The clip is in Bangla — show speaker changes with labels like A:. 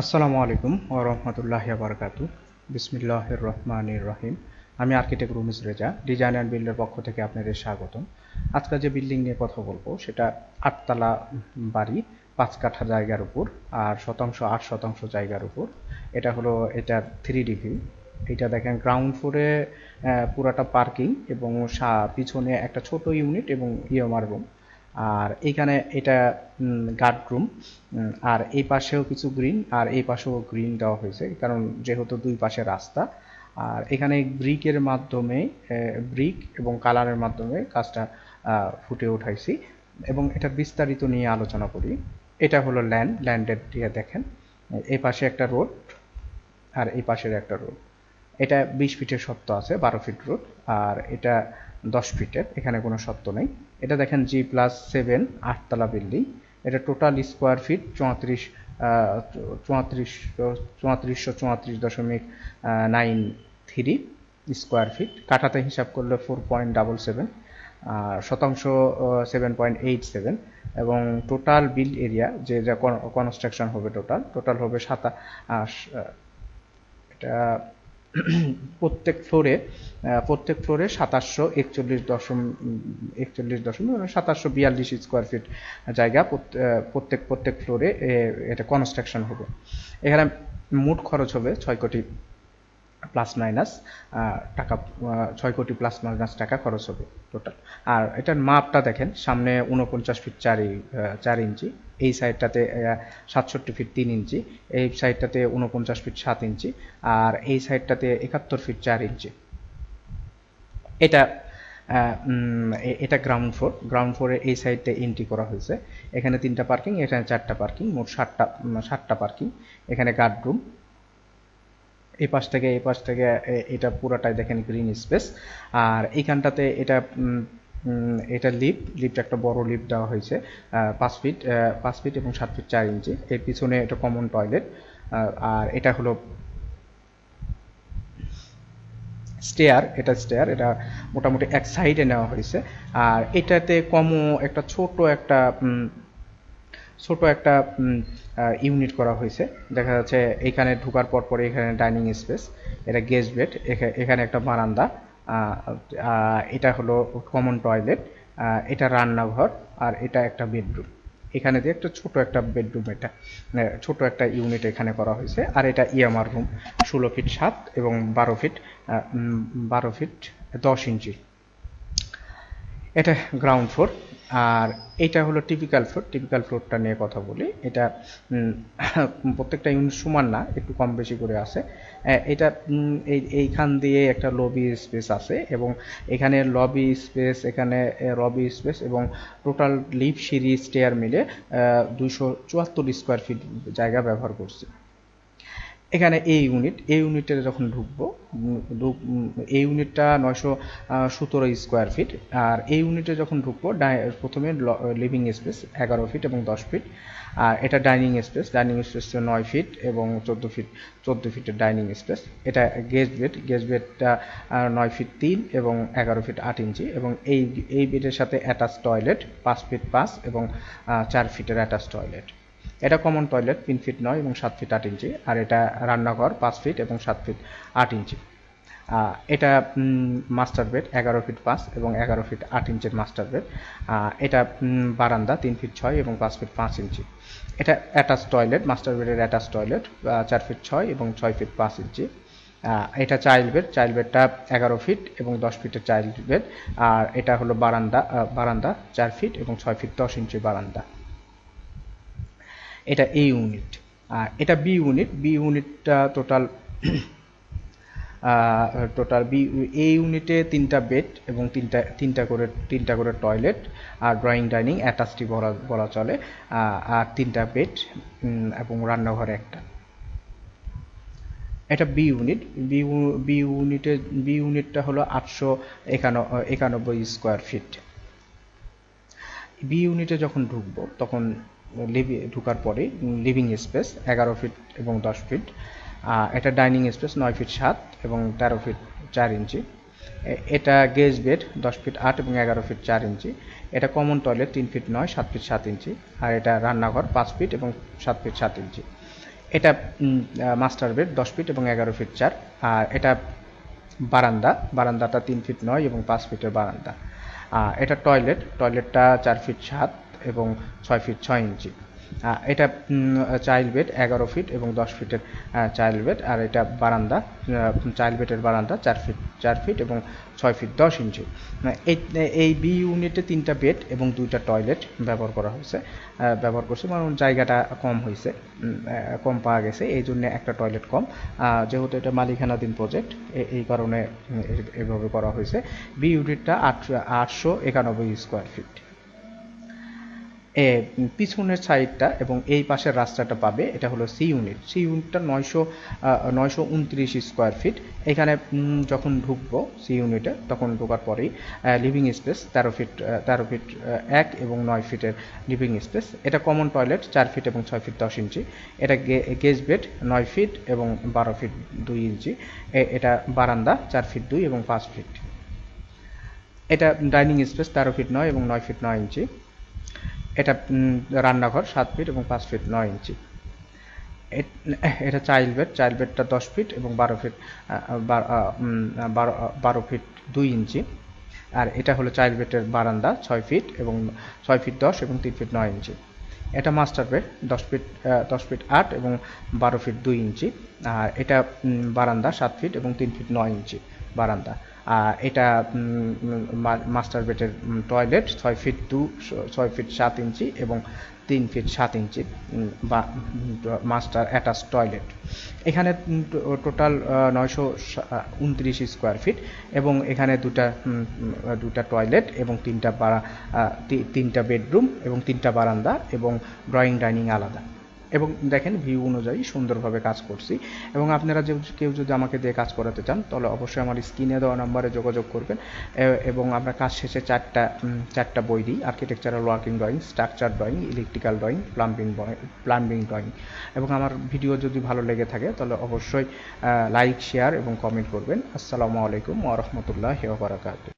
A: আসসালামু আলাইকুম ও রহমতুল্লাহ বারকাতু বিসমিল্লাহ রহমানির রহিম। আমি architect Rumis Reza, design and বিল্ডের পক্ষ থেকে আপনাদের স্বাগতম। আজকে যে বিল্ডিং নিয়ে কথা বলব, সেটা আটতলা বাড়ি, পাঁচ কাঠা জায়গার উপর আর শতাংশ আট শতাংশ জায়গার উপর। এটা হলো, এটা থ্রি ডি ভিউ এটা দেখেন গ্রাউন্ড ফ্লোরে পুরাটা পার্কিং এবং পিছনে একটা ছোট ইউনিট এবং ইএমআর রুম আর এইখানে এটা গার্ড রুম আর এই পাশেও কিছু গ্রিন আর এই পাশেও গ্রিন দেওয়া হয়েছে, কারণ যেহেতু দুই পাশে রাস্তা। আর এখানে ব্রিকের মাধ্যমে ব্রিক এবং কালারের মাধ্যমে কাজটা ফুটে উঠাইছি। এবং এটা বিস্তারিত নিয়ে আলোচনা করি। এটা হলো ল্যান্ড ল্যান্ডের দিয়ে দেখেন। এই পাশে একটা রোড আর এই পাশের একটা রোড এটা বিশ ফিটের সত্য আছে, বারো ফিট রোড আর এটা দশ ফিটের, এখানে কোনো সত্য নেই। এটা দেখেন জি প্লাস সেভেন আটতলা বিল্ডিং এটা টোটাল স্কোয়ার ফিট চৌত্রিশ চুয়াত্রিশ চুয়াত্রিশশো চুয়াত্রিশ দশমিক নাইন থ্রি স্কোয়ার ফিট কাঠাতে হিসাব করলে ফোর পয়েন্ট ডাবল সেভেন শতাংশ সেভেন পয়েন্ট এইট সেভেন এবং টোটাল বিল এরিয়া যে যা কনস্ট্রাকশন হবে টোটাল টোটাল হবে সাতা এটা প্রত্যেক ফ্লোরে প্রত্যেক ফ্লোরে সাতাশশো একচল্লিশ দশম একচল্লিশ দশমিক সাতাশশো বিয়াল্লিশ স্কোয়ার ফিট জায়গা প্রত- প্রত্যেক প্রত্যেক ফ্লোরে এটা কনস্ট্রাকশন হবে। এখানে মোট খরচ হবে ছয় কোটি প্লাস মাইনাস টাকা ছয় কোটি প্লাস মাইনাস টাকা খরচ হবে টোটাল আর এটার মাপটা দেখেন সামনে উনপঞ্চাশ ফিট চার চার ইঞ্চি এই সাইডটাতে সাতষট্টি ফিট তিন ইঞ্চি এই সাইডটাতে উনপঞ্চাশ ফিট সাত ইঞ্চি আর এই সাইডটাতে একাত্তর ফিট চার ইঞ্চি। এটা এটা গ্রাউন্ড ফ্লোর গ্রাউন্ড ফ্লোরে এই সাইডটা এন্ট্রি করা হয়েছে। এখানে তিনটা পার্কিং এখানে চারটা পার্কিং মোট উম, ষাটটা পার্কিং এখানে গার্ড রুম এই পাশ থেকে, এই পাশ থেকে এটা পুরাটাই দেখেন গ্রিন স্পেস আর এইখানটাতে এটা এটা লিফট লিফট একটা বড় লিফট দেওয়া হয়েছে পাঁচ ফিট পাঁচ ফিট এবং সাত ফিট চার ইঞ্চি। এর পিছনে এটা কমন টয়লেট আর এটা হলো স্টেয়ার এটা স্টেয়ার এটা মোটামুটি এক সাইডে নেওয়া হয়েছে। আর এটাতে কমও একটা, ছোট একটা ছোট একটা ইউনিট করা হয়েছে। দেখা যাচ্ছে এখানে ঢুকার পর পরে এখানে ডাইনিং স্পেস এটা গেস্ট বেড এখানে একটা বারান্দা এটা হলো কমন টয়লেট এটা রান্নাঘর আর এটা একটা বেডরুম এখানে দিয়ে একটা ছোট একটা বেডরুম এটা ছোট একটা ইউনিট এখানে করা হয়েছে আর এটা ইয়ামার রুম ষোলো ফিট সাত এবং বারো ফিট বারো ফিট দশ ইঞ্চি। এটা গ্রাউন্ড ফ্লোর আর এটা হলো টিপিক্যাল ফ্লোর টিপিক্যাল ফ্লোরটা নিয়ে কথা বলি। এটা প্রত্যেকটা ইউনিট সমান না, একটু কম বেশি করে আছে। এটা এই, এইখান দিয়ে একটা লবি স্পেস আছে এবং এখানে লবি স্পেস এখানে লবি স্পেস এবং টোটাল লিভ সিরিজ স্টেয়ার মিলে দুইশো চুয়াত্তর স্কোয়ার ফিট জায়গা ব্যবহার করছি। এখানে এই ইউনিট এই ইউনিটে যখন ঢুকবো এই ইউনিটটা নয়শো সতেরো স্কোয়ার ফিট আর এই ইউনিটে যখন ঢুকবো প্রথমে লিভিং স্পেস এগারো ফিট এবং দশ ফিট আর এটা ডাইনিং স্পেস ডাইনিং স্পেস নয় ফিট এবং চোদ্দ ফিট চোদ্দ ফিটের ডাইনিং স্পেস এটা গেস্ট বেড গেস্ট বেডটা নয় ফিট তিন এবং এগারো ফিট আট ইঞ্চি, এবং এই এই বেডের সাথে অ্যাটাচ টয়লেট পাঁচ ফিট পাঁচ এবং চার ফিটের অ্যাটাচ টয়লেট এটা কমন টয়লেট তিন ফিট নয় এবং সাত ফিট আট ইঞ্চি। আর এটা রান্নাঘর, পাঁচ ফিট এবং সাত ফিট আট ইঞ্চি। এটা মাস্টার বেড এগারো ফিট পাঁচ এবং এগারো ফিট আট ইঞ্চির মাস্টার বেড এটা বারান্দা, তিন ফিট ছয় এবং পাঁচ ফিট পাঁচ ইঞ্চি। এটা অ্যাটাচ টয়লেট মাস্টার বেডের অ্যাটাচ টয়লেট চার ফিট ছয় এবং ছয় ফিট পাঁচ ইঞ্চি। এটা চাইল্ড বেড চাইল্ড বেডটা এগারো ফিট এবং দশ ফিটের চাইল্ড বেড আর এটা হলো বারান্দা বারান্দা, চার ফিট এবং ছয় ফিট দশ ইঞ্চি বারান্দা। এটা এ ইউনিট আর এটা বি ইউনিট বি ইউনিটটা টোটাল টোটাল বি এ ইউনিটে তিনটা বেড এবং তিনটা তিনটা করে তিনটা করে টয়লেট আর ড্রয়িং ডাইনিং অ্যাটাচটি বলা বলা চলে আর তিনটা বেড এবং রান্নাঘর একটা। এটা বি ইউনিট বি বি ইউনিটে বি ইউনিটটা হলো আটশো একানব্বই স্কোয়ার ফিট বি ইউনিটে যখন ঢুকবো, তখন ঢুকার পরে লিভিং স্পেস এগারো ফিট এবং দশ ফিট এটা ডাইনিং স্পেস নয় ফিট সাত এবং তেরো ফিট চার ইঞ্চি। এটা গেজ বেড দশ ফিট আট এবং এগারো ফিট চার ইঞ্চি। এটা কমন টয়লেট তিন ফিট নয়, সাত ফিট সাত ইঞ্চি। আর এটা রান্নাঘর, পাঁচ ফিট এবং সাত ফিট সাত ইঞ্চি। এটা মাস্টার বেড দশ ফিট এবং এগারো ফিট চার। আর এটা বারান্দা, বারান্দাটা তিন ফিট নয় এবং পাঁচ ফিটের বারান্দা। এটা টয়লেট টয়লেটটা চার ফিট সাত। এবং ছয় ফিট ছয় ইঞ্চি। এটা চাইল্ড বেড এগারো ফিট এবং দশ ফিটের চাইল্ড বেড আর এটা বারান্দা চাইল্ড বেডের বারান্দা চার ফিট চার ফিট এবং ছয় ফিট দশ ইঞ্চি। এই এই বি ইউনিটে তিনটা বেড এবং দুইটা টয়লেট ব্যবহার করা হয়েছে। ব্যবহার করছে, কারণ জায়গাটা কম হয়েছে কম পাওয়া গেছে, এই জন্য একটা টয়লেট কম। যেহেতু এটা মালিকানাধীন প্রজেক্ট এই কারণে এভাবে করা হয়েছে। বি ইউনিটটা আট, আটশো একানব্বই স্কোয়ার ফিট পিছনের সাইডটা এবং এই পাশের রাস্তাটা পাবে, এটা হলো সি ইউনিট সি ইউনিটটা নয়শো নয়শো উনত্রিশ স্কোয়ার ফিট এখানে যখন ঢুকবো সি ইউনিটে তখন ঢোকার পরেই লিভিং স্পেস তেরো ফিট তেরো ফিট এক এবং নয় ফিটের লিভিং স্পেস এটা কমন টয়লেট চার ফিট এবং ছয় ফিট দশ ইঞ্চি। এটা গেজ বেড নয় ফিট এবং বারো ফিট দুই ইঞ্চি। এটা বারান্দা, চার ফিট দুই এবং পাঁচ ফিট এটা ডাইনিং স্পেস তেরো ফিট নয় এবং নয় ফিট নয় ইঞ্চি। এটা রান্নাঘর সাত ফিট এবং পাঁচ ফিট নয় ইঞ্চি। এটা চাইল্ড বেড, চাইল্ড বেডটা দশ ফিট এবং বারো ফিট বারো বারো ফিট দুই ইঞ্চি। আর এটা হলো চাইল্ড বেডের বারান্দা, ছয় ফিট এবং ছয় ফিট দশ এবং তিন ফিট নয় ইঞ্চি। এটা মাস্টার বেড, দশ ফিট দশ ফিট আট এবং বারো ফিট দুই ইঞ্চি। আর এটা বারান্দা সাত ফিট এবং তিন ফিট নয় ইঞ্চি। বারান্দা। আর এটা মাস্টার বেডের টয়লেট ছয় ফিট দু, ছয় ফিট সাত ইঞ্চি এবং তিন ফিট সাত ইঞ্চি বা মাস্টার অ্যাটাচ টয়লেট এখানে টোটাল নয়শো উনত্রিশ স্কোয়ার ফিট এবং এখানে দুটা দুটা টয়লেট এবং তিনটা বারা তিনটা বেডরুম এবং তিনটা বারান্দা এবং ড্রয়িং ডাইনিং আলাদা। এবং দেখেন ভিউ অনুযায়ী সুন্দরভাবে কাজ করছি। এবং আপনারা যে কেউ যদি আমাকে দিয়ে কাজ করাতে চান, তাহলে অবশ্যই আমার স্ক্রিনে দেওয়া নাম্বারে যোগাযোগ করবেন। এবং আমরা কাজ শেষে চারটা চারটা বই দিই। Architectural working drawing structure drawing electrical drawing plumbing plumbing drawing এবং আমার ভিডিও যদি ভালো লেগে থাকে, তাহলে অবশ্যই লাইক শেয়ার এবং কমেন্ট করবেন। আসসালামু আলাইকুম ওয়া রাহমাতুল্লাহি ওয়া বারাকাতুহু।